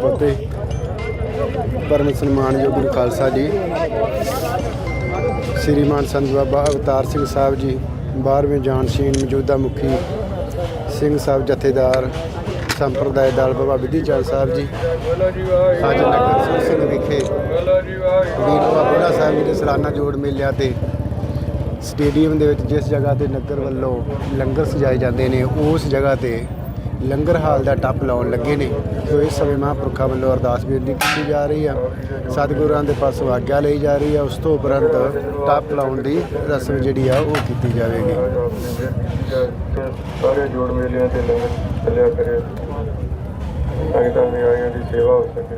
ਪੋਤੇ ਪਰਮ ਸਨਮਾਨਯੋਗ ਗੁਰੂ ਖਾਲਸਾ ਜੀ, ਸ੍ਰੀਮਾਨ ਸੰਤ ਬਾਬਾ ਅਵਤਾਰ ਸਿੰਘ ਸਾਹਿਬ ਜੀ 12ਵੇਂ ਜਾਨਸ਼ੀਨ ਮੌਜੂਦਾ ਮੁਖੀ ਸਿੰਘ ਸਾਹਿਬ ਜਥੇਦਾਰ ਸੰਪਰਦਾਇ ਦਲ ਬਾਬਾ ਵਿਧੀ ਚੰਦ ਸਾਹਿਬ ਜੀ, ਅੱਜ ਨਗਰ ਸਿੰਘ ਸਿੰਘ ਵਿਖੇ ਵੀਰ ਬਾਬਾ ਬੁੱਢਾ ਸਾਹਿਬ ਜੀ ਦੇ ਸਲਾਨਾ ਜੋੜ ਮੇਲਿਆਂ ਤੇ ਸਟੇਡੀਅਮ ਦੇ ਵਿੱਚ ਜਿਸ ਜਗ੍ਹਾ ਤੇ ਨਗਰ ਵੱਲੋਂ ਲੰਗਰ ਸਜਾਏ ਜਾਂਦੇ ਨੇ, ਉਸ ਜਗ੍ਹਾ ਤੇ ਲੰਗਰ ਹਾਲ ਦਾ ਟੱਪ ਲਾਉਣ ਲੱਗੇ ਨੇ। ਸੋ ਇਸ ਸਮੇਂ ਮਹਾਂਪੁਰਖਾਂ ਵੱਲੋਂ ਅਰਦਾਸ ਬੇਨਤੀ ਕੀਤੀ ਜਾ ਰਹੀ ਆ। ਸਤਿਗੁਰਾਂ ਦੇ ਪਾਸੋਂ ਆਗਿਆ ਲਈ ਜਾ ਰਹੀ ਆ। ਉਸ ਤੋਂ ਉਪਰੰਤ ਟੱਪ ਲਾਉਣ ਦੀ ਰਸਮ ਜਿਹੜੀ ਆ, ਉਹ ਕੀਤੀ ਜਾਵੇਗੀ। ਸਾਰੇ ਜੋੜ ਮੇਲਿਆਂ ਤੇ ਲੰਗਰ ਚੱਲਿਆ ਕਰੇ। ਸੰਗਤਾਂ ਦੀ ਆਇਆਂ ਦੀ ਸੇਵਾ ਹੋ ਸਕੇ।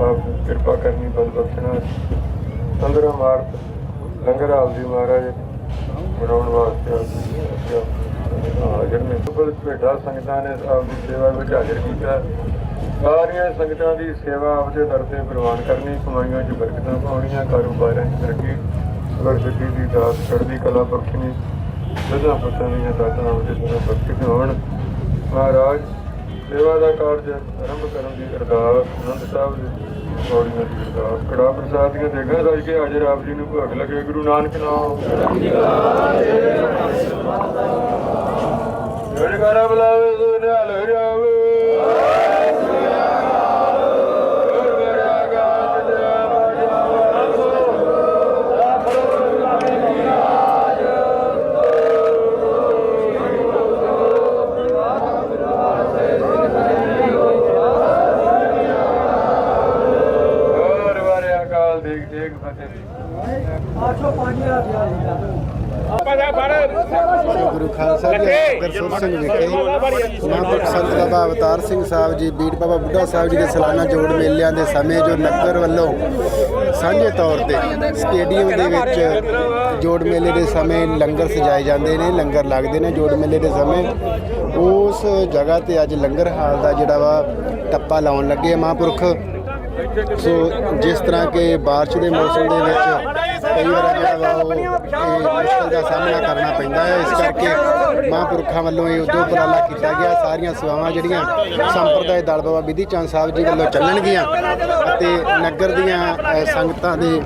ਆਪ ਕਿਰਪਾ ਕਰਨੀ, ਬਲ ਬਖਸ਼ਣਾ। 15 ਮਾਰਚ ਲੰਗਰ ਹਾਲ ਦੀ ਮਹਾਰਾਜ ਬਣਾਉਣ ਵਾਸਤੇ ਹਾਜ਼ਰ ਭੇਟਾ ਸੰਗਤਾਂ ਨੇ ਆਪ ਸੇਵਾ ਵਿੱਚ ਹਾਜ਼ਰ ਕੀਤਾ। ਸਾਰੀਆਂ ਸੰਗਤਾਂ ਦੀ ਸੇਵਾ ਆਪਦੇ ਦਰ ਤੇ ਪ੍ਰਵਾਨ ਕਰਨੀ ਕਮਾਈਆਂ 'ਚ ਬਰਕਤਾਂ ਪਾਉਣੀਆਂ, ਕਾਰੋਬਾਰਾਂ 'ਚ ਤਰੱਕੀ ਗੁਰਸਿੱਧੀ ਦੀ ਦਾਤ, ਚੜ੍ਹਦੀ ਕਲਾ ਬਖਸ਼ਣੀ ਸਦਾ ਪੁੱਤਾਂ ਦੀਆਂ ਦਾਤਾਂ ਉਹਦੇ ਤੋਂ ਬਖਸ਼ਿਸ਼ ਹੋਣ। ਮਹਾਰਾਜ, ਸੇਵਾ ਦਾ ਕਾਰਜ ਆਰੰਭ ਕਰਨ ਦੀ ਅਰਦਾਸ ਅਨੰਦ ਸਾਹਿਬ ਦੀ ਪੌੜੀਆਂ ਦੀ ਅਰਦਾਸ ਕੜਾ ਪ੍ਰਸਾਦ ਦੀਆਂ ਦੇਗਾ ਸਜ ਕੇ ਹਾਜ਼ਰ ਆਪ ਜੀ ਨੂੰ ਭੋਗ ਲਗੇ। ਗੁਰੂ ਨਾਨਕ ਨਾਮ। ਜੜਗਾਰਾ ਬੁਲਾਵੇ, ਸੋ ਨਿਹਾਲ ਹੋ ਜਾਵੇ ਫਤਿਹ ਗੁਰੂ ਖਾਲਸਾ ਜੀ ਗਰਸੂਰ ਸਿੰਘ ਵਿਖੇ ਮਹਾਂਪੁਰਖ ਸੰਤ ਬਾਬਾ ਅਵਤਾਰ ਸਿੰਘ ਸਾਹਿਬ ਜੀ ਬੀੜ ਬਾਬਾ ਬੁੱਢਾ ਸਾਹਿਬ ਜੀ ਦੇ ਸਾਲਾਨਾ ਜੋੜ ਮੇਲਿਆਂ ਦੇ ਸਮੇਂ ਜੋ ਨਗਰ ਵੱਲੋਂ ਸਾਂਝੇ ਤੌਰ ਤੇ ਸਟੇਡੀਅਮ ਦੇ ਵਿੱਚ ਜੋੜ ਮੇਲੇ ਦੇ ਸਮੇਂ ਲੰਗਰ ਸਜਾਏ ਜਾਂਦੇ ਨੇ ਲੰਗਰ ਲੱਗਦੇ ਨੇ ਜੋੜ ਮੇਲੇ ਦੇ ਸਮੇਂ। ਉਸ ਜਗ੍ਹਾ ਤੇ ਅੱਜ ਲੰਗਰ ਹਾਲ ਦਾ ਜਿਹੜਾ ਵਾ ਟੱਪਾ ਲਾਉਣ ਲੱਗੇ ਮਹਾਂਪੁਰਖ। ਸੋ ਜਿਸ ਤਰ੍ਹਾਂ ਕਿ ਬਾਰਿਸ਼ ਦੇ ਮੌਸਮ ਦੇ ਵਿੱਚ ਕਈ ਵਾਰ ਜਿਹੜਾ ਵਾ ਉਹ ਇਹ ਮੁਸ਼ਕਲ ਦਾ ਸਾਹਮਣਾ ਕਰਨਾ ਪੈਂਦਾ ਹੈ। ਇਸ ਕਰਕੇ ਮਹਾਂਪੁਰਖਾਂ ਵੱਲੋਂ ਇਹ ਉਦੋਂ ਉਪਰਾਲਾ ਕੀਤਾ ਗਿਆ। ਸਾਰੀਆਂ ਸੇਵਾਵਾਂ ਜਿਹੜੀਆਂ ਸੰਪਰਦਾਇ ਦਲ ਬਾਬਾ ਵਿਧੀ ਚੰਦ ਸਾਹਿਬ ਜੀ ਵੱਲੋਂ ਚੱਲਣਗੀਆਂ ਅਤੇ ਨਗਰ ਦੀਆਂ ਸੰਗਤਾਂ ਦੇ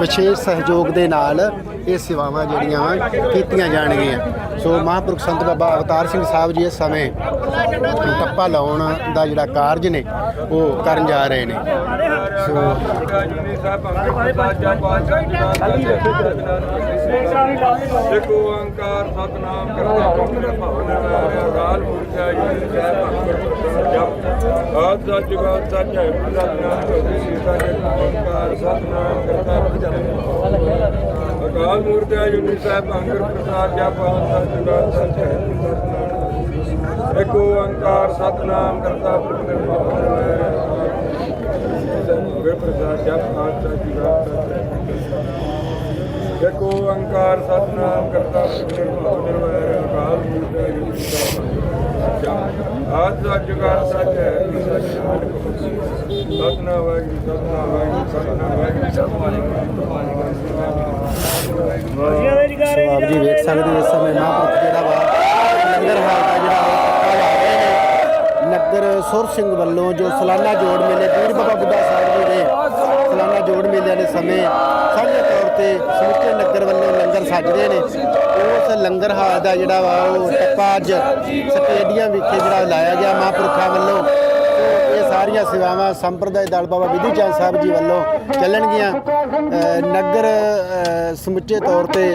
ਵਿਸ਼ੇਸ਼ ਸਹਿਯੋਗ ਦੇ ਨਾਲ ਇਹ ਸੇਵਾਵਾਂ ਜਿਹੜੀਆਂ ਵਾ ਕੀਤੀਆਂ ਜਾਣਗੀਆਂ। ਸੋ ਮਹਾਂਪੁਰਖ ਸੰਤ ਬਾਬਾ ਅਵਤਾਰ ਸਿੰਘ ਸਾਹਿਬ ਜੀ ਇਸ ਸਮੇਂ ਟੱਪਾ ਲਾਉਣ ਦਾ ਜਿਹੜਾ ਕਾਰਜ ਨੇ, ਉਹ ਕਰਨ ਜਾ ਰਹੇ ਨੇ। ਸੋ ਇੱਕ ਓੰਕਾਰ ਸਤਨਾਮ ਕਰਤਾ ਪੁਰਖ ਭਵਨ ਅਕਾਲ ਮੂਰਤਿ ਜੀ ਸਾਹਿਬ ਜਪ ਆਦ ਸੱਚ ਬਾਤ ਸੱਚ ਹੈ ਸਤਨਾਮ ਕਰਤਾ ਸੀਤਾ ਜੀ ਓੰਕਾਰ ਸਤਨਾਮ ਕਰਤਾ ਅਕਾਲ ਮੂਰਤਿ ਜੀ ਸਾਹਿਬ ਅੰਗਰ ਪ੍ਰਸਾਦ ਜਪ ਆਦ ਸੱਚ ਬਾਤ ਓੰਕਾਰ ਸਤਨਾਮ ਕਰਤਾ ਪੁਰਖ ਭਵਨ ਗੁਰ ਪ੍ਰਸਾਦ ਜਪ ਆਦ ਸੱਚ ਬਾਤ ਓੰਕਾਰ ਸਤਨਾਮ ਕਰਤਾ ਪੁਰਖ ਨਿਰਵੈਰ ਅਕਾਲ ਮੂਰਤ ਅਜੂਨੀ ਸਾਹਿਬ ਆਦ ਸੱਚ ਕਰ ਸੱਚ ਹੈ ਸੱਚ ਨਾਨਕ ਹੋਸੀ ਸਤਨਾਮ ਵਾਹਿਗੁਰੂ ਸਤਨਾਮ ਵਾਹਿਗੁਰੂ ਸਤਨਾਮ ਵਾਹਿਗੁਰੂ। ਸੋ ਆਪ ਜੀ ਵੇਖ ਸਕਦੇ ਹੋ ਇਸ ਸਮੇਂ ਮਹਾਂਪੁਰਖ ਜਿਹੜਾ ਵਾ ਲੰਗਰ ਹਾਲ ਦਾ ਜਿਹੜਾ ਟੱਪਾ ਲਾ ਰਹੇ ਨੇ ਨਗਰ ਸੁਰ ਸਿੰਘ ਵੱਲੋਂ ਜੋ ਸਾਲਾਨਾ ਜੋੜ ਮੇਲੇ ਪੀਰ ਬਾਬਾ ਬੁੱਢਾ ਸਾਹਿਬ ਜੀ ਦੇ ਸਾਲਾਨਾ ਜੋੜ ਮੇਲਿਆਂ ਦੇ ਸਮੇਂ ਸਾਂਝੇ ਤੌਰ ਤੇ ਸਮੁੱਚੇ ਨਗਰ ਵੱਲੋਂ ਲੰਗਰ ਸੱਜਦੇ ਨੇ। ਉਸ ਲੰਗਰ ਹਾਲ ਦਾ ਜਿਹੜਾ ਵਾ ਉਹ ਟੱਪਾ ਅੱਜ ਸਟੇਡੀਅਮ ਵਿਖੇ ਜਿਹੜਾ ਲਾਇਆ ਗਿਆ ਮਹਾਂਪੁਰਖਾਂ ਵੱਲੋਂ ਇਹ ਸਾਰੀਆਂ ਸੇਵਾਵਾਂ ਸੰਪਰਦਾਇ ਦਲ ਬਾਬਾ ਵਿਧੀ ਚੰਦ ਸਾਹਿਬ ਜੀ ਵੱਲੋਂ ਚੱਲਣਗੀਆਂ। ਨਗਰ ਸਮੁੱਚੇ ਤੌਰ ਤੇ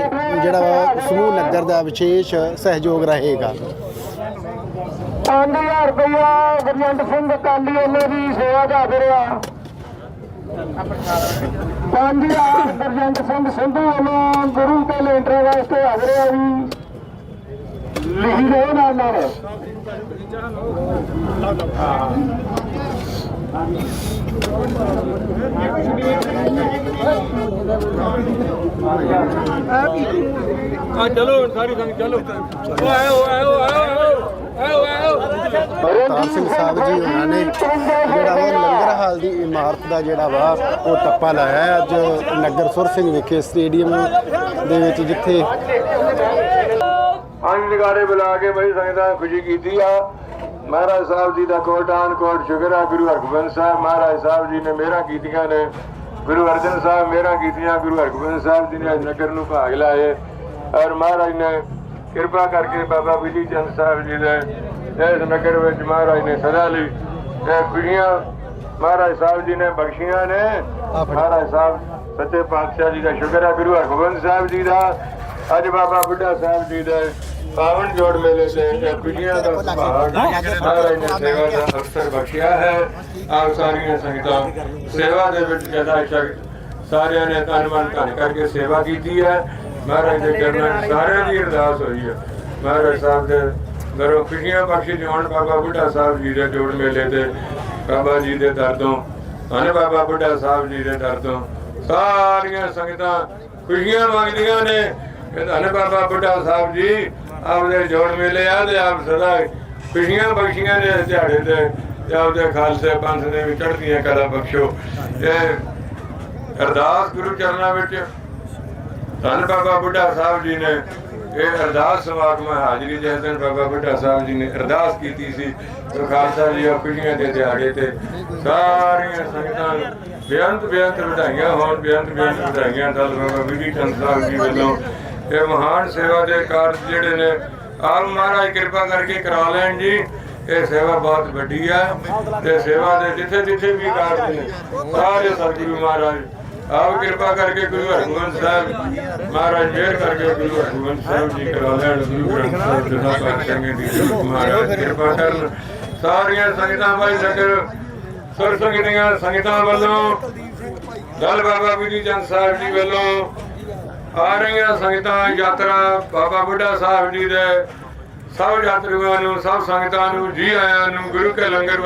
ਜਿਹੜਾ ਸਮੂਹ ਨਗਰ ਦਾ ਵਿਸ਼ੇਸ਼ ਸਹਿਯੋਗ ਰਹੇਗਾ। 5000 ਰੁਪਇਆ ਗੁਰਜੰਟ ਸਿੰਘ ਕਾਲੀ ਵਾਲੇ ਦੀ ਸੇਵਾ ਦਾ ਫਿਰਿਆ 5000 ਗੁਰਜੰਟ ਸਿੰਘ ਸੰਧੂ ਵੱਲੋਂ ਗੁਰੂ ਕੇ ਲੈਂਟਰ ਵਾਸਤੇ ਹਾਜ਼ਰ ਆ ਜੀ। ਲਿਖੀ ਗਏ ਨਾਲ ਨਾਲ ਆ ਚਲੋ ਹੁਣ ਸਾਰੀ ਸੰਗ ਚਲੋ ਆਓ ਆਓ ਆਓ ਅਵਤਾਰ ਸਿੰਘ ਸਾਹਿਬ ਜੀ ਉਹਨਾਂ ਨੇ, ਜਿਹੜਾ ਵਾ ਲੰਗਰ ਹਾਲ ਦੀ ਇਮਾਰਤ ਦਾ ਜਿਹੜਾ ਵਾ, ਉਹ ਟੱਪਾ ਲਾਇਆ ਅੱਜ ਨਗਰ ਸੁਰ ਸਿੰਘ ਵਿਖੇ ਸਟੇਡੀਅਮ ਦੇ ਵਿੱਚ ਜਿੱਥੇ ਪੰਜ ਨਗਾਰੇ ਬੁਲਾ ਕੇ ਬਈ ਸੰਗਤਾਂ ਖੁਸ਼ੀ ਕੀਤੀ ਆ। ਮਹਾਰਾਜ ਸਾਹਿਬ ਜੀ ਦਾ ਕੋਟਾਨ ਕੋਟ ਸ਼ੁਕਰ ਆ ਗੁਰੂ ਹਰਗੋਬਿੰਦ ਸਾਹਿਬ। ਮਹਾਰਾਜ ਸਾਹਿਬ ਜੀ ਨੇ ਮੇਰਾ ਕੀਤੀਆਂ ਨੇ। ਗੁਰੂ ਅਰਜਨ ਸਾਹਿਬ ਮੇਰਾ ਕੀਤੀਆਂ ਗੁਰੂ ਹਰਗੋਬਿੰਦ ਸਾਹਿਬ ਜੀ ਨੇ ਅੱਜ ਨਗਰ ਨੂੰ ਭਾਗ ਲਾਏ। ਔਰ ਮਹਾਰਾਜ ਨੇ ਕਿਰਪਾ ਕਰਕੇ ਬਾਬਾ ਬਿਧੀ ਚੰਦ ਸਾਹਿਬ ਜੀ ਦੇ ਇਸ ਨਗਰ ਵਿੱਚ ਮਹਾਰਾਜ ਨੇ ਸਦਾ ਲਈ ਇਹ ਕੁੜੀਆਂ ਮਹਾਰਾਜ ਸਾਹਿਬ ਜੀ ਨੇ ਬਖਸ਼ੀਆਂ ਨੇ। ਮਹਾਰਾਜ ਸਾਹਿਬ ਸੱਚੇ ਪਾਤਸ਼ਾਹ ਜੀ ਦਾ ਸ਼ੁਕਰ ਹੈ ਗੁਰੂ ਹਰਗੋਬਿੰਦ ਸਾਹਿਬ ਜੀ ਦਾ। ਅੱਜ ਬਾਬਾ ਬੁੱਢਾ ਸਾਹਿਬ ਜੀ ਦੇ ਪਾਵਨ ਜੋੜ ਮੇਲੇ ਤੇ ਕੁੜੀਆਂ ਦਾ ਭਾਗ ਮਹਾਰਾਜ ਨੇ ਸੇਵਾ ਦਾ ਅਵਸਰ ਬਖਸ਼ਿਆ ਹੈ। ਆਪ ਸਾਰੀਆਂ ਸੰਗਤਾਂ ਸੇਵਾ ਦੇ ਵਿੱਚ ਜਦਾ ਸ਼ਕ ਸਾਰਿਆਂ ਨੇ ਤਨ ਮਨ ਧਨ ਕਰਕੇ ਸੇਵਾ ਕੀਤੀ ਹੈ। ਮਹਾਰਾਜ ਦੇ ਚਰਨਾਂ ਸਾਰਿਆਂ ਦੀ ਅਰਦਾਸ ਹੋਈ ਹੈ। ਮਹਾਰਾਜ ਸਾਹਿਬ ਦੇ ਘਰੋਂ ਖੁਸ਼ੀਆਂ ਬਖਸ਼ੀ ਜਾਣ ਬਾਬਾ ਬੁੱਢਾ ਸਾਹਿਬ ਜੀ ਦੇ ਜੋੜ ਮੇਲੇ ਤੇ ਬਾਬਾ ਜੀ ਦੇ ਦਰ ਤੋਂ ਧੰਨ ਬਾਬਾ ਬੁੱਢਾ ਸਾਹਿਬ ਜੀ ਦੇ ਦਰ ਤੋਂ ਸਾਰੀਆਂ ਸੰਗਤਾਂ ਖੁਸ਼ੀਆਂ ਮੰਗਦੀਆਂ ਨੇ। ਧੰਨ ਬਾਬਾ ਬੁੱਢਾ ਸਾਹਿਬ ਜੀ ਆਪਦੇ ਜੋੜ ਮੇਲੇ ਤੇ ਆਪ ਸਦਾ ਖੁਸ਼ੀਆਂ ਬਖਸ਼ੀਆਂ ਦੇ ਦਿਹਾੜੇ ਤੇ ਤੇ ਆਪਦੇ ਖਾਲਸੇ ਪੰਥ ਦੇ ਵਿੱਚ ਚੜ੍ਹਦੀਆਂ ਕਲਾ ਬਖਸ਼ੋ। ਇਹ ਅਰਦਾਸ ਗੁਰੂ ਚਰਨਾਂ ਵਿੱਚ ਧੰਨ ਬਾਬਾ ਬੁੱਢਾ ਸਾਹਿਬ ਜੀ ਨੇ ਇਹ ਅਰਦਾਸ ਸਮਾਗਮ ਹਾਜ਼ਰੀ ਦੇ ਦਿਨ ਬਾਬਾ ਬੁੱਢਾ ਸਾਹਿਬ ਜੀ ਨੇ ਅਰਦਾਸ ਕੀਤੀ ਸੀ ਖਾਲਸਾ ਜੀ ਆ ਖੁਸ਼ੀਆਂ ਦੇ ਦਿਹਾੜੇ ਤੇ ਸਾਰੀਆਂ ਸੰਗਤਾਂ ਬੇਅੰਤ ਬੇਅੰਤ ਵਧਾਈਆਂ ਹੋਣ, ਬੇਅੰਤ ਬੇਅੰਤ ਵਧਾਈਆਂ। ਦਲ ਬਾਬਾ ਬਿਧੀ ਚੰਦ ਸਾਹਿਬ ਜੀ ਵੱਲੋਂ ਇਹ ਮਹਾਨ ਸੇਵਾ ਦੇ ਕਾਰਜ ਜਿਹੜੇ ਨੇ, ਆਪ ਮਹਾਰਾਜ ਕਿਰਪਾ ਕਰਕੇ ਕਰਾ ਲੈਣ ਜੀ। ਇਹ ਸੇਵਾ ਬਹੁਤ ਵੱਡੀ ਹੈ ਤੇ ਸੇਵਾ ਦੇ ਜਿੱਥੇ ਜਿੱਥੇ ਵੀ ਕਾਰਜ ਨੇ, ਸਾਰੇ ਸਤਿਗੁਰੂ ਮਹਾਰਾਜ, ਆਪ ਕਿਰਪਾ ਕਰਕੇ ਗੁਰੂ ਹਰਗੋਬਿੰਦ ਸਾਹਿਬ, ਮਹਾਰਾਜ ਮਿਹਰ ਕਰਕੇ ਗੁਰੂ ਹਰਗੋਬਿੰਦ ਸਾਹਿਬ ਜੀ ਕਰਾ ਲੈਣ, ਗੁਰੂ ਗ੍ਰੰਥ ਸਾਹਿਬ ਜੀ ਦਾ ਪਾਤਸ਼ਾਹੀਆਂ ਦੀ ਮਹਾਰਾਜ ਕਿਰਪਾ ਕਰਨ। ਸਾਰੀਆਂ ਸੰਗਤਾਂ ਭਾਈ ਨਗਰ ਸੁਰ ਸੰਗਤਾਂ ਵੱਲੋਂ, ਦਲ ਬਾਬਾ ਬਿਧੀ ਚੰਦ ਸਾਹਿਬ ਜੀ ਵੱਲੋਂ ਆ ਰਹੀਆਂ ਸੰਗਤਾਂ ਯਾਤਰਾ ਬਾਬਾ ਬੁੱਢਾ ਸਾਹਿਬ ਜੀ ਦੇ ਸਭ ਯਾਤਰੀਆਂ ਨੂੰ, ਸਭ ਸੰਗਤਾਂ ਨੂੰ, ਜੀ ਆਇਆਂ ਨੂੰ, ਗੁਰੂ ਕੇ ਲੰਗਰ